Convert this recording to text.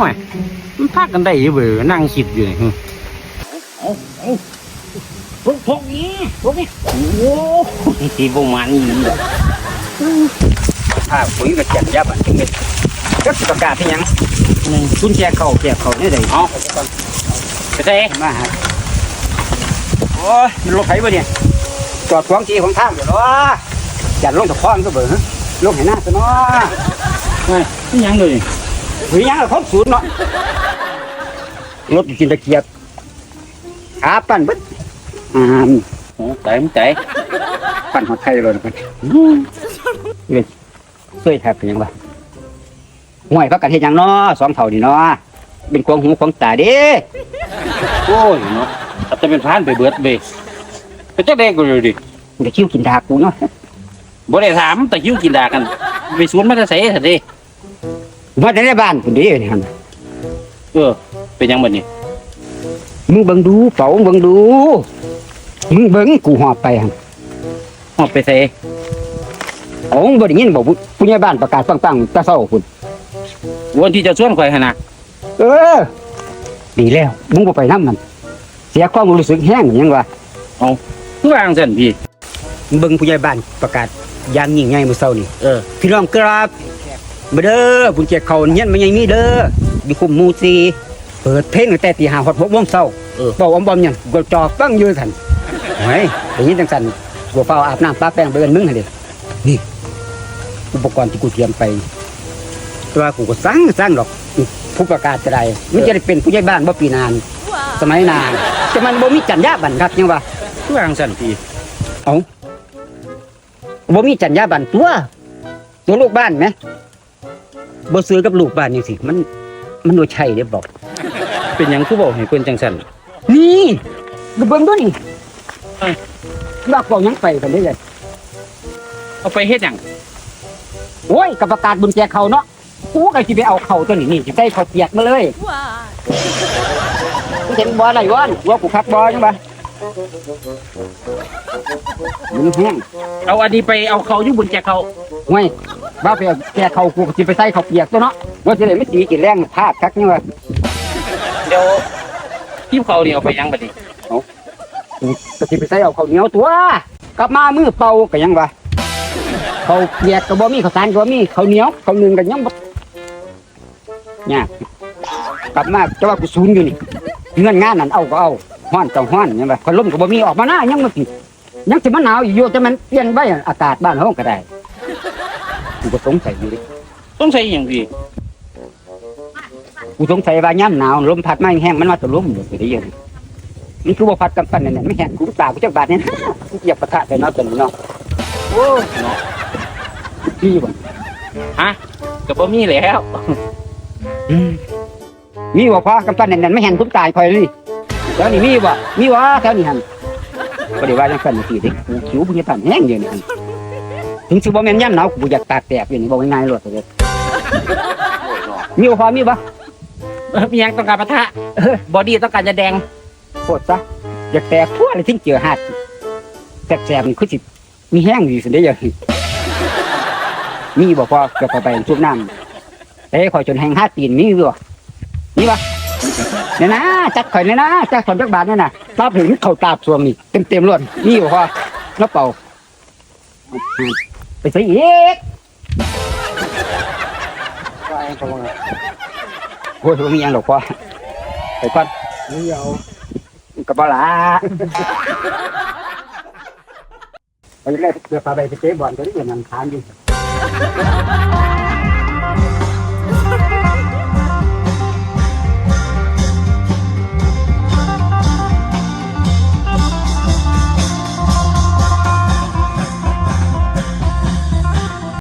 ว้ายมันพากันได้อยู่เบื่อนั่งคิดอยู่นี่เอาเอาพวกพวกนี้พวกนี้โอ้โหที่พวกมันนี่ถ้าปุ๋ยกับจันยับอะถึงเม็ดก็สิประกาศที่ยังคุณแจเข่าแจเข่าเนี่ยได้เอาไปเต้มาฮะโอ้ยมันรถไฟบ่เนี่ยจอดขวางทีของทางอยู่เนาะ จัดลงตะคอนก็เบื่อลงให้หน้าซะเนาะเฮ้ยนี่ยังเลยหรือยังล่ะครบศูนย์เนาะรถกินตะเกียบขาปั้นเบิดอ่าโอ้ใจมันใจปั้นหัวไทยเลยนะเพิ่นเว้ยช่วยแทบเป็นยังวะห่วยพักกันเฮ็ดยังเนาะสองเท่านี่เนาะเป็นควงหูควงตาเด้โอ้ยเนาะอาจจะเป็นพานไปเบิดเบไปจักเด็กกูอยู่ดิเดี๋ยวคิวกินดากูเนาะ บ่ได้ถามแต่ยิ้วกินดากัน ไปสวนมาจะใส่ซะดิมาแต่ในบ้านคนเดียวนี่หั่นเออ เป็นหยังบัดนี้มึงเบิ่งดูเป๋าเบิ่งดู มึงเบิ่งกูหอบไปหั่นฮอดไปใส่โอ้บ่ได้ยินบอกผู้ผู้ใหญ่บ้านประกาศปังๆแตะเช้าพุ่นวันที่จะชวนข่อยหั่นน่ะเออ ดีแล้ว มึงบ่ไปนํมัน เสียความรู้สึกแห้งหยังวะคือวางซั่นพี่ มึงเบิ่งผู้ใหญ่บ้านประกาศ ยามยิ่งใหญ่มื้อเช้านี่เออพี่น้องครับมาเด้อบุญเจ็ดเขาเฮียนมันยังมีเด้อมีคุมหมูซีเปิดเพลงตั้งแต่ตีห้าฮอด6โมงเช้าเออบอกอมบอมหยังก็จอฟังอยู่ซั่นเฮ้ยได้ยินจังซั่นกูเฝ้าอาบน้ำป้าแป้งไปเอิ้นมึงหั่นดินี่ อุปกรณ์ที่กูเตรียมไปแต่ว่ากูก็สั่งสั่งดอกผู้ประกาศจะได้มันจะได้เป็นผู้ใหญ่บ้านบ่ปีนาน สมัยนานแต่มันบ่มีจัญญาบันครับยังว่าคือวางซั่นพี่ บ่มีจัญญาบันตัวตัวลูกบ้านไหมบ่ซื้อกับลูกบ้านจังซี่มัน มันบ่ใช่เด้บอกเป็นหยังคือบอกให้เพิ่นจังซั่นนี่ดูเบิ่งดูนี่เอ้ยว่าเปล่าหยังไปกันได้เลยเอาไปเฮ็ดหยังโอ้ยกับประกาศบุญแจกเขาเนาะกูก็สิไปเอาเขาตัวนี้นี่สิใส่เขาวเปียกมาเลย Why? มึงเห็นบ่อะไรวะว่ากูขับบ่จังบ่ มึงแห้งเอาอันนี้ไปเอาเขาอยู่บนแจกเขาห่วยว่าไปเอาแจกเขากูก็สิไปใส่เขาวเปียกตัวเนาะว่าสิได้ไม่ตีกินแรงพลาดคักนี่ว่าเดี๋ยวทีมเขานี่เอาไปหยังบัดนี้กูก็สิไปใส่เอาข้าวเหนียวตัว กลับมามือเปล่าก็ยังว่าเขาวเปียกก็บ่มีข้าวสารก็บ่มีข้าวเหนียวข้าวนึ่งก็ยังบ่ยากกลับมาแต่ว่ากูศูนย์อยู่นี่เงินงานนั่นเอาก็เอา ฮ้อนก็ฮ้อนยังว่าพัดลมก็บ่มีออกมาหน้ายังบ่ติดยังสิมาหนาวอยู่อยู่แต่มันเปลี่ยนไปอากาศบ้านเฮาก็ได้กูก็สงสัยอยู่ดิต้องใส่หยังพี่กูสงสัยว่าย่ำหนาวลมพัดมาแห้งมันมาตะลมอยู่สิได้ยังมันคือบ่พัดกำปั้นนั่นน่ะไม่แห้งกูตากูจักบาดเนี่ยกูอยากปะทะไปเนาะตอนนี้เนาะโอ้ยเนาะพี่บ่ฮะก็บ่มีแล้วมีบ่พอกำปั้นนั่นๆไม่แห้งทุกตายคอยเลย แถวนี้มีบ่มีบ่แถวนี้หั่นบ่ได้ว่าจังซั่นสิเด้กูคิวบ่เฮ็ดปานแห้งเดี๋ยวนี้หั่นถึงสิบ่แม่นย่ำหนาวกูอยากตากแตกอยู่นี่บ่ง่ายๆโลดเด้อมีบ่พอมีบ่เออมีหยังต้องการปะทะบอดี้ต้องการจะแดงโคตรซะอยากแตกทั่วเลยถึงเจอหาดแสบๆนี่คือสิมีแห้งอยู่สิได้ยังมีบ่พอเกือบเข้าไปชุบน้ำเอ้ข่อยจนแห้งหาดตีนมีอยู่บ่มีบ่ เนี่ยนะจัดข่อยเนี่ยนะจัดข่อยจักบาทเนี่ยนะตาถึงเข้าตาบสวงนี่เต็มๆล้วนมีบ่พอแล้วเป่า ไปใส่อีกโอ้ยบ่มีหยังหรอกพ่อไปก่อนกับบ่ละไปเลยเพื่อพาไปไปเตะบอลก็ได้เงินทานอยู่